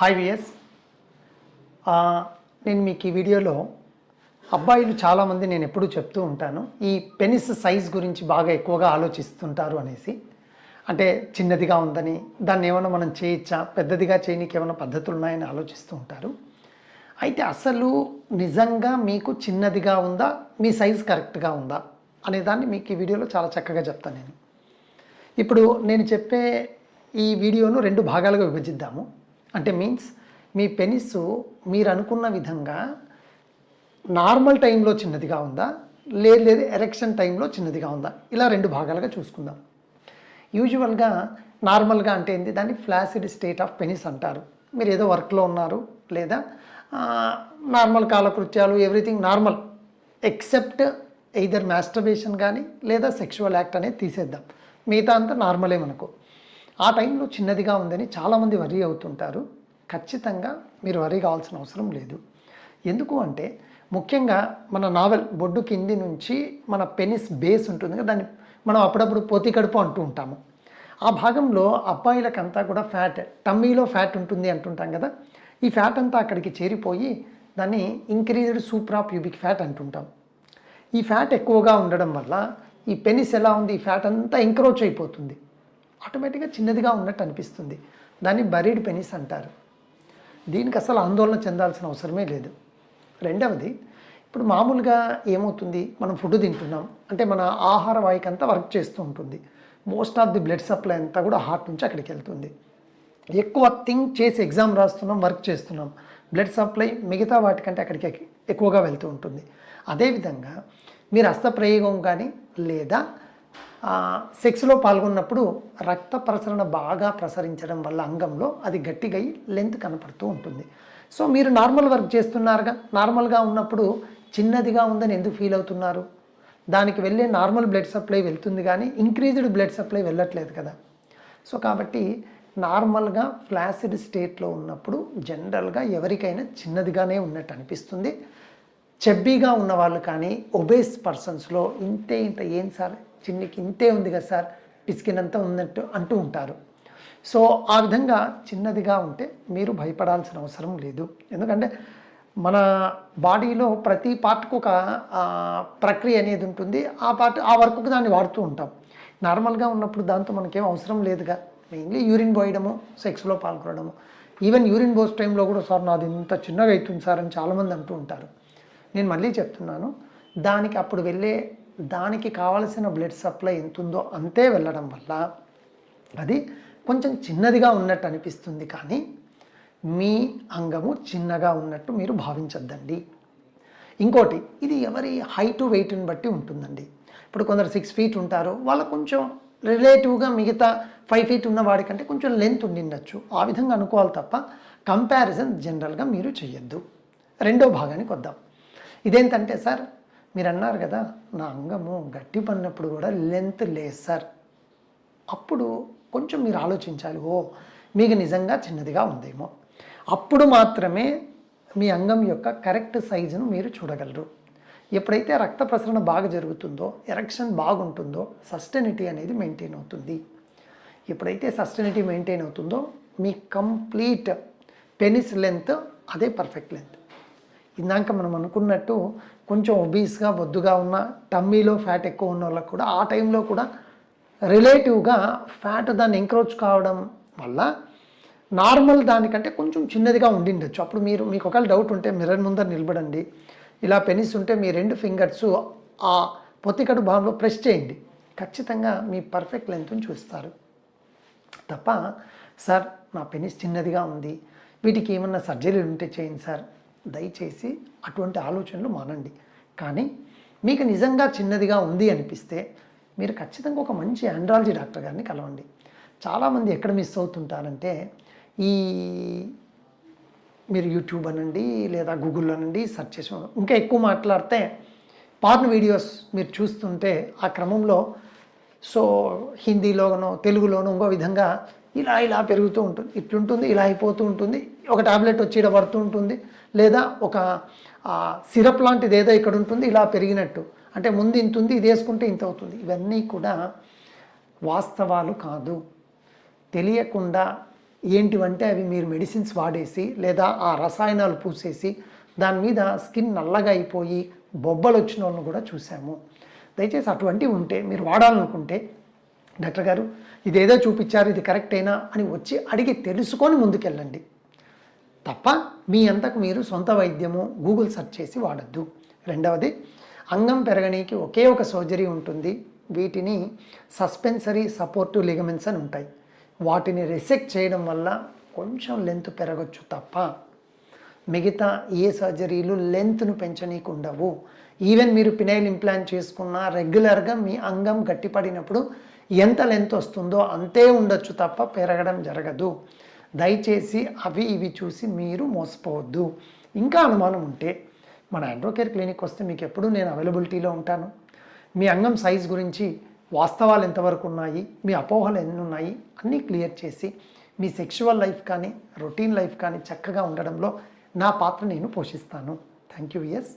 Hi VS. నేను మీకు ఈ వీడియోలో అబ్బాయిలు చాలామంది నేను ఎప్పుడూ చెప్తూ ఉంటాను ఈ పెనిస్ సైజ్ గురించి బాగా ఎక్కువగా ఆలోచిస్తుంటారు అనేసి. అంటే చిన్నదిగా ఉందని దాన్ని ఏమైనా మనం చేయొచ్చా పెద్దదిగా చేయనీకి ఏమైనా పద్ధతులు ఉన్నాయని ఆలోచిస్తూ ఉంటారు. అయితే అసలు నిజంగా మీకు చిన్నదిగా ఉందా మీ సైజ్ కరెక్ట్గా ఉందా అనే దాన్ని మీకు ఈ వీడియోలో చాలా చక్కగా చెప్తాను నేను. ఇప్పుడు నేను చెప్పే ఈ వీడియోను రెండు భాగాలుగా విభజిద్దాము. అంటే మీన్స్ మీ పెనిస్ మీరు అనుకున్న విధంగా నార్మల్ టైంలో చిన్నదిగా ఉందా? లేదు లేదు ఎరెక్షన్ టైంలో చిన్నదిగా ఉందా? ఇలా రెండు భాగాలుగా చూసుకుందాం. యూజువల్గా నార్మల్గా అంటే ఏంటి దాన్ని ఫ్లాసిడ్ స్టేట్ ఆఫ్ పెనిస్ అంటారు. మీరు ఏదో వర్క్లో ఉన్నారు లేదా నార్మల్ కాలకృత్యాలు everything normal except either masturbation కానీ లేదా సెక్షువల్ యాక్ట్ అనేది తీసేద్దాం. మిగతా అంతా నార్మలే మనకు. ఆ టైంలో చిన్నదిగా ఉందని చాలామంది వరీ అవుతుంటారు. ఖచ్చితంగా మీరు వరీ కావాల్సిన అవసరం లేదు. ఎందుకు అంటే ముఖ్యంగా మన నావెల్ బొడ్డు కింది నుంచి మన పెనిస్ బేస్ ఉంటుంది కదా దాన్ని మనం అప్పుడప్పుడు పోతి కడుపు అంటూ ఉంటాము. ఆ భాగంలో అబ్బాయిలకంతా కూడా ఫ్యాట్ టమ్మీలో ఫ్యాట్ ఉంటుంది అంటుంటాం కదా ఈ ఫ్యాట్ అంతా అక్కడికి చేరిపోయి దాన్ని ఇంక్రీజ్డ్ సూప్రా ప్యూబిక్ ఫ్యాట్ అంటుంటాం. ఈ ఫ్యాట్ ఎక్కువగా ఉండడం వల్ల ఈ పెనిస్ ఎలా ఉంది ఈ ఫ్యాట్ అంతా ఎంక్రోచ్ అయిపోతుంది. ఆటోమేటిక్గా చిన్నదిగా ఉన్నట్టు అనిపిస్తుంది. దాన్ని బరీడ్ పెనిస్ అంటారు. దీనికి అసలు ఆందోళన చెందాల్సిన అవసరమే లేదు. రెండవది ఇప్పుడు మామూలుగా ఏమవుతుంది? మనం ఫుడ్ తింటున్నాం. అంటే మన ఆహార వాయుకి అంతా వర్క్ చేస్తూ ఉంటుంది. Most of the blood supply అంతా కూడా హార్ట్ నుంచి అక్కడికి వెళ్తుంది. ఎక్కువ థింక్ చేసి ఎగ్జామ్ రాస్తున్నాం వర్క్ చేస్తున్నాం. బ్లడ్ సప్లై మిగతా వాటికంటే అక్కడికి ఎక్కువగా వెళ్తూ ఉంటుంది. అదేవిధంగా మీరు హస్తప్రయోగం కానీ లేదా సెక్స్లో పాల్గొన్నప్పుడు రక్త ప్రసరణ బాగా ప్రసరించడం వల్ల అంగంలో అది గట్టిగా లెంత్ కనపడుతూ ఉంటుంది. సో మీరు నార్మల్ వర్క్ చేస్తున్నారుగా? నార్మల్గా ఉన్నప్పుడు చిన్నదిగా ఉందని ఎందుకు ఫీల్ అవుతున్నారు? దానికి వెళ్ళే నార్మల్ బ్లడ్ సప్లై వెళ్తుంది కానీ ఇంక్రీజ్డ్ బ్లడ్ సప్లై వెళ్ళట్లేదు కదా? సో కాబట్టి నార్మల్గా ఫ్లాసిడ్ స్టేట్లో ఉన్నప్పుడు జనరల్గా ఎవరికైనా చిన్నదిగానే ఉన్నట్టు అనిపిస్తుంది. చెబ్బీగా ఉన్న వాళ్ళు కానీ ఒబేస్ పర్సన్స్లో ఇంతే ఇంత ఏం సార్ చిన్నికి ఇంతే ఉంది కదా సార్ పిసికినంత ఉన్నట్టు అంటూ ఉంటారు. సో ఆ విధంగా చిన్నదిగా ఉంటే మీరు భయపడాల్సిన అవసరం లేదు. ఎందుకంటే మన బాడీలో ప్రతి పార్ట్కు ఒక ప్రక్రియ అనేది ఉంటుంది. ఆ పార్ట్ ఆ వర్క్కు దాన్ని వాడుతూ ఉంటాం. నార్మల్గా ఉన్నప్పుడు దాంతో మనకేం అవసరం లేదుగా. మెయిన్లీ యూరిన్ పోయడము సెక్స్లో పాల్గొనడము. ఈవెన్ యూరిన్ బోస్ టైంలో కూడా సార్ నాది ఇంత చిన్నగా అవుతుంది సార్ అని చాలామంది అంటూ ఉంటారు. నేను మళ్ళీ చెప్తున్నాను దానికి అప్పుడు వెళ్ళే దానికి కావలసిన బ్లడ్ సప్లై ఎంత ఉందో అంతే వెళ్ళడం వల్ల అది కొంచెం చిన్నదిగా ఉన్నట్టు అనిపిస్తుంది కానీ మీ అంగము చిన్నగా ఉన్నట్టు మీరు భావించద్దండి. ఇంకోటి ఇది ఎవరి హైట్ వెయిట్ని బట్టి ఉంటుందండి. ఇప్పుడు కొందరు సిక్స్ ఫీట్ ఉంటారు వాళ్ళ కొంచెం రిలేటివ్గా మిగతా ఫైవ్ ఫీట్ ఉన్న వాడికంటే కొంచెం లెంత్ ఉండిండొచ్చు. ఆ విధంగా అనుకోవాలి తప్ప కంపారిజన్ జనరల్గా మీరు చేయొద్దు రెండో భాగానికి వద్దాం. ఇదేంటంటే సార్ మీరు అన్నారు కదా నా అంగము గట్టి పడినప్పుడు కూడా లెంత్ లేదు సార్. అప్పుడు కొంచెం మీరు ఆలోచించాలి ఓ మీకు నిజంగా చిన్నదిగా ఉందేమో. అప్పుడు మాత్రమే మీ అంగం యొక్క కరెక్ట్ సైజును మీరు చూడగలరు. ఎప్పుడైతే రక్త ప్రసరణ బాగా జరుగుతుందో ఎరక్షన్ బాగుంటుందో సస్టెనిటీ అనేది మెయింటైన్ అవుతుంది. ఎప్పుడైతే సస్టెనిటీ మెయింటైన్ అవుతుందో మీ కంప్లీట్ పెనిస్ లెంత్ అదే పర్ఫెక్ట్ లెంత్ ఇందాక మనం అనుకున్నట్టు కొంచెం ఒబీస్గా బొద్దుగా ఉన్న టమ్మీలో ఫ్యాట్ ఎక్కువ ఉన్న వాళ్ళకు కూడా ఆ టైంలో కూడా రిలేటివ్గా ఫ్యాట్ దాన్ని ఎంక్రోచ్ కావడం వల్ల నార్మల్ దానికంటే కొంచెం చిన్నదిగా ఉండిండొచ్చు. అప్పుడు మీరు మీకు ఒకవేళ డౌట్ ఉంటే మిర్రర్ ముందర నిలబడండి. ఇలా పెనిస్ ఉంటే మీ రెండు ఫింగర్స్ ఆ పొత్తికడు భాగంలో ప్రెస్ చేయండి. ఖచ్చితంగా మీ పర్ఫెక్ట్ లెంత్ని చూస్తారు. తప్ప సార్ నా పెనిస్ చిన్నదిగా ఉంది. వీటికి ఏమన్నా సర్జరీలు ఉంటే చేయండి సార్. దయచేసి అటువంటి ఆలోచనలు మానండి. కానీ మీకు నిజంగా చిన్నదిగా ఉంది అనిపిస్తే మీరు ఖచ్చితంగా ఒక మంచి ఆండ్రాలజీ డాక్టర్ గారిని కలవండి. చాలామంది ఎక్కడ మిస్ అవుతుంటారంటే ఈ మీరు యూట్యూబ్ అనండి లేదా గూగుల్ అనండి సెర్చ్ చేసి ఇంకా ఎక్కువ మాట్లాడితే పార్న్ వీడియోస్ మీరు చూస్తుంటే ఆ క్రమంలో సో హిందీలోనో తెలుగులోనో ఇంకో విధంగా ఇలా ఇలా పెరుగుతూ ఉంటుంది. ఇట్లుంటుంది ఇలా అయిపోతూ ఉంటుంది. ఒక టాబ్లెట్ వచ్చి ఇలా పడుతూ ఉంటుంది. లేదా ఒక సిరప్ లాంటిది ఏదో ఇక్కడ ఉంటుంది ఇలా పెరిగినట్టు. అంటే ముందు ఇంత ఉంది ఇది వేసుకుంటే ఇంత అవుతుంది. ఇవన్నీ కూడా వాస్తవాలు కాదు. తెలియకుండా ఏంటివంటే అవి మీరు మెడిసిన్స్ వాడేసి లేదా ఆ రసాయనాలు పూసేసి దాని మీద స్కిన్ నల్లగా అయిపోయి బొబ్బలు వచ్చిన వాళ్ళని కూడా చూసాము. దయచేసి అటువంటివి ఉంటే మీరు వాడాలనుకుంటే డాక్టర్ గారు ఇదేదో చూపించారు ఇది కరెక్టేనా అని వచ్చి అడిగి తెలుసుకొని ముందుకెళ్ళండి. తప్ప మీ అంతకు మీరు సొంత వైద్యము గూగుల్ సెర్చ్ చేసి వాడద్దు. రెండవది అంగం పెరగనీకి ఒకే ఒక సర్జరీ ఉంటుంది. వీటిని సస్పెన్సరీ సపోర్టివ్ లిగమెంట్స్ అని ఉంటాయి. వాటిని రిసెక్ట్ చేయడం వల్ల కొంచెం లెంత్ పెరగచ్చు తప్ప మిగతా ఏ సర్జరీలు లెంత్ను పెంచనీకి ఉండవు ఈవెన్ మీరు పినైల్ ఇంప్లాంట్ చేసుకున్నా రెగ్యులర్గా మీ అంగం గట్టిపడినప్పుడు ఎంత లెంత్ వస్తుందో అంతే ఉండొచ్చు తప్ప పెరగడం జరగదు. దయచేసి అవి ఇవి చూసి మీరు మోసపోవద్దు. ఇంకా అనుమానం ఉంటే మన ఆండ్రోకేర్ క్లినిక్ వస్తే మీకు ఎప్పుడూ నేను అవైలబిలిటీలో ఉంటాను. మీ అంగం సైజ్ గురించి వాస్తవాలు ఎంతవరకు ఉన్నాయి? మీ అపోహలు ఎన్ని ఉన్నాయి అన్నీ క్లియర్ చేసి మీ సెక్షువల్ లైఫ్ కానీ రొటీన్ లైఫ్ కానీ చక్కగా ఉండడంలో నా పాత్ర నేను పోషిస్తాను. Thank you yes